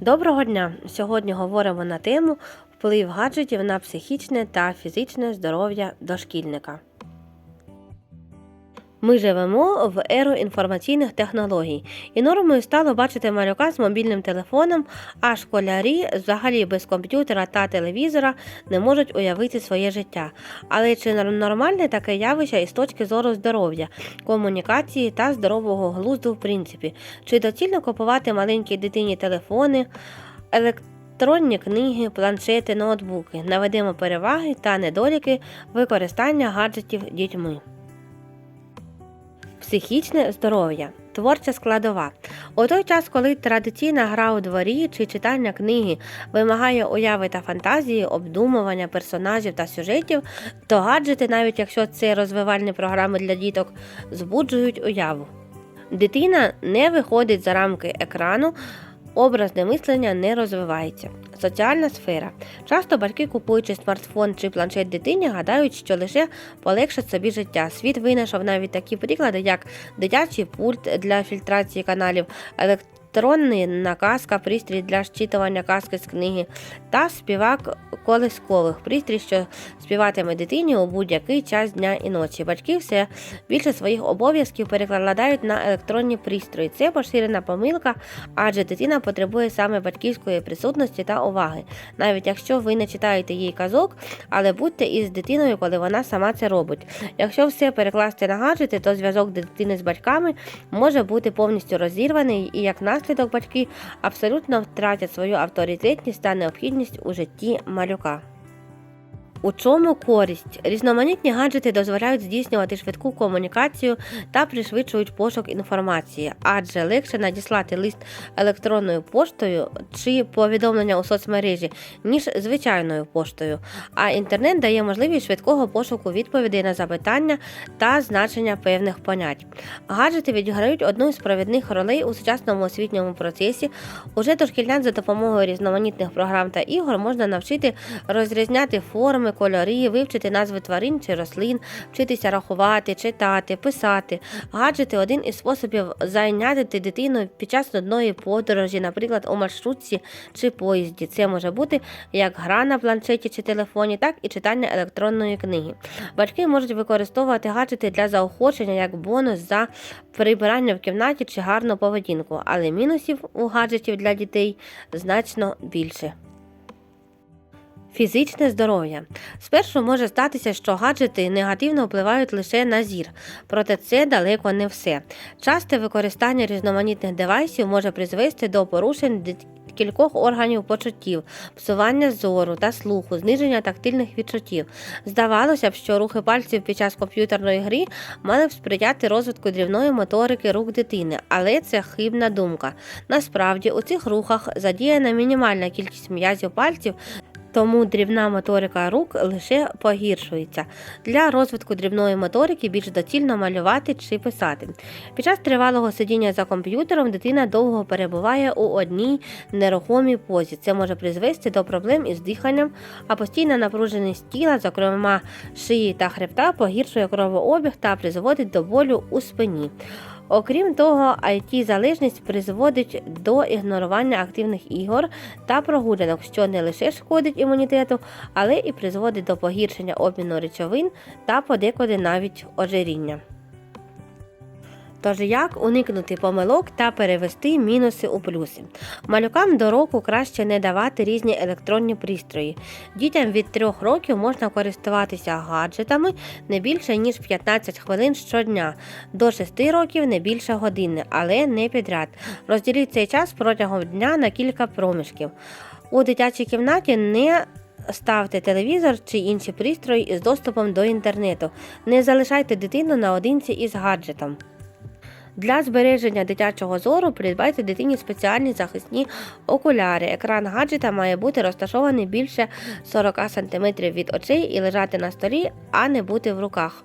Доброго дня! Сьогодні говоримо на тему вплив гаджетів на психічне та фізичне здоров'я дошкільника. Ми живемо в еру інформаційних технологій, і нормою стало бачити малюка з мобільним телефоном, а школярі взагалі без комп'ютера та телевізора не можуть уявити своє життя. Але чи нормальне таке явище із точки зору здоров'я, комунікації та здорового глузду в принципі? Чи доцільно купувати маленькій дитині телефони, електронні книги, планшети, ноутбуки? Наведемо переваги та недоліки використання гаджетів дітьми. Психічне здоров'я. Творча складова. У той час, коли традиційна гра у дворі чи читання книги вимагає уяви та фантазії, обдумування персонажів та сюжетів, то гаджети, навіть якщо це розвивальні програми для діток, збуджують уяву. Дитина не виходить за рамки екрану, образне мислення не розвивається. Соціальна сфера. Часто батьки, купуючи смартфон чи планшет дитині, гадають, що лише полегшить собі життя. Світ винайшов навіть такі приклади, як дитячий пульт для фільтрації каналів, електронний наказка, пристрій для щитування казки з книги та співак колискових пристрій, що співатиме дитині у будь-який час дня і ночі. Батьки все більше своїх обов'язків перекладають на електронні пристрої. Це поширена помилка, адже дитина потребує саме батьківської присутності та уваги, навіть якщо ви не читаєте їй казок, але будьте із дитиною, коли вона сама це робить. Якщо все перекласти на гаджети, то зв'язок дитини з батьками може бути повністю розірваний, і як наслідок батьки абсолютно втратять свою авторитетність та необхідність у житті малюка. У чому користь? Різноманітні гаджети дозволяють здійснювати швидку комунікацію та пришвидшують пошук інформації, адже легше надіслати лист електронною поштою чи повідомлення у соцмережі, ніж звичайною поштою. А інтернет дає можливість швидкого пошуку відповідей на запитання та значення певних понять. Гаджети відіграють одну із провідних ролей у сучасному освітньому процесі. Уже дошкільнят за допомогою різноманітних програм та ігор можна навчити розрізняти форми, кольори, вивчити назви тварин чи рослин, вчитися рахувати, читати, писати. Гаджети один із способів зайняти дитину під час нудної подорожі, наприклад, у маршрутці чи поїзді. Це може бути як гра на планшеті чи телефоні, так і читання електронної книги. Батьки можуть використовувати гаджети для заохочення як бонус за прибирання в кімнаті чи гарну поведінку, але мінусів у гаджетів для дітей значно більше. Фізичне здоров'я. Спершу може статися, що гаджети негативно впливають лише на зір, проте це далеко не все. Часте використання різноманітних девайсів може призвести до порушень кількох органів почуттів, псування зору та слуху, зниження тактильних відчуттів. Здавалося б, що рухи пальців під час комп'ютерної гри мали б сприяти розвитку дрібної моторики рук дитини, але це хибна думка. Насправді у цих рухах задіяна мінімальна кількість м'язів пальців, тому дрібна моторика рук лише погіршується. Для розвитку дрібної моторики більш доцільно малювати чи писати. Під час тривалого сидіння за комп'ютером дитина довго перебуває у одній нерухомій позі. Це може призвести до проблем із диханням, а постійна напруженість тіла, зокрема шиї та хребта, погіршує кровообіг та призводить до болю у спині. Окрім того, it залежність призводить до ігнорування активних ігор та прогулянок, що не лише шкодить імунітету, але і призводить до погіршення обміну речовин та подекуди навіть ожиріння. Тож як уникнути помилок та перевести мінуси у плюси? Малюкам до року краще не давати різні електронні пристрої. Дітям від 3 років можна користуватися гаджетами не більше ніж 15 хвилин щодня, до 6 років не більше години, але не підряд. Розділіть цей час протягом дня на кілька проміжків. У дитячій кімнаті не Ставте телевізор чи інші пристрої із доступом до інтернету. Не залишайте дитину наодинці із гаджетом. Для збереження дитячого зору придбайте дитині спеціальні захисні окуляри. Екран гаджета має бути розташований більше 40 см від очей і лежати на столі, а не бути в руках.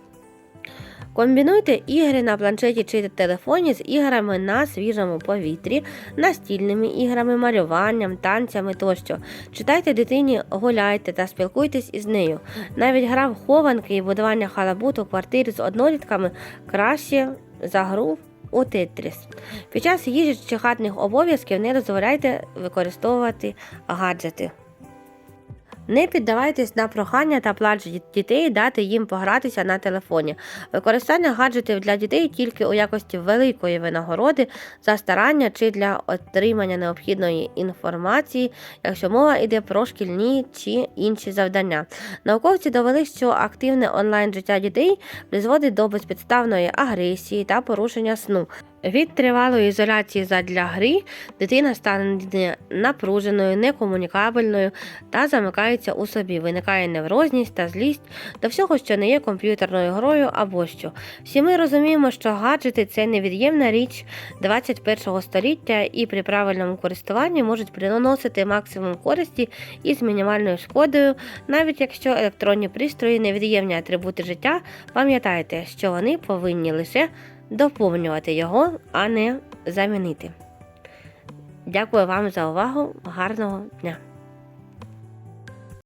Комбінуйте ігри на планшеті чи телефоні з іграми на свіжому повітрі, настільними іграми, малюванням, танцями тощо. Читайте дитині, гуляйте та спілкуйтесь із нею. Навіть гра в хованки і будування халабуту в квартирі з однолітками краще за гру у Тетріс. Під час їжі чи хатних обов'язків не дозволяйте використовувати гаджети. Не піддавайтесь на прохання та плач дітей дати їм погратися на телефоні. Використання гаджетів для дітей тільки у якості великої винагороди за старання чи для отримання необхідної інформації, якщо мова йде про шкільні чи інші завдання. Науковці довели, що активне онлайн життя дітей призводить до безпідставної агресії та порушення сну. Від тривалої ізоляції задля гри дитина стане напруженою, некомунікабельною та замикається у собі. Виникає неврозність та злість до всього, що не є комп'ютерною грою або що. Всі ми розуміємо, що гаджети це невід'ємна річ 21 століття і при правильному користуванні можуть приносити максимум користі із мінімальною шкодою. Навіть якщо електронні пристрої невід'ємні атрибути життя, пам'ятайте, що вони повинні лише доповнювати його, а не замінити. Дякую вам за увагу. Гарного дня!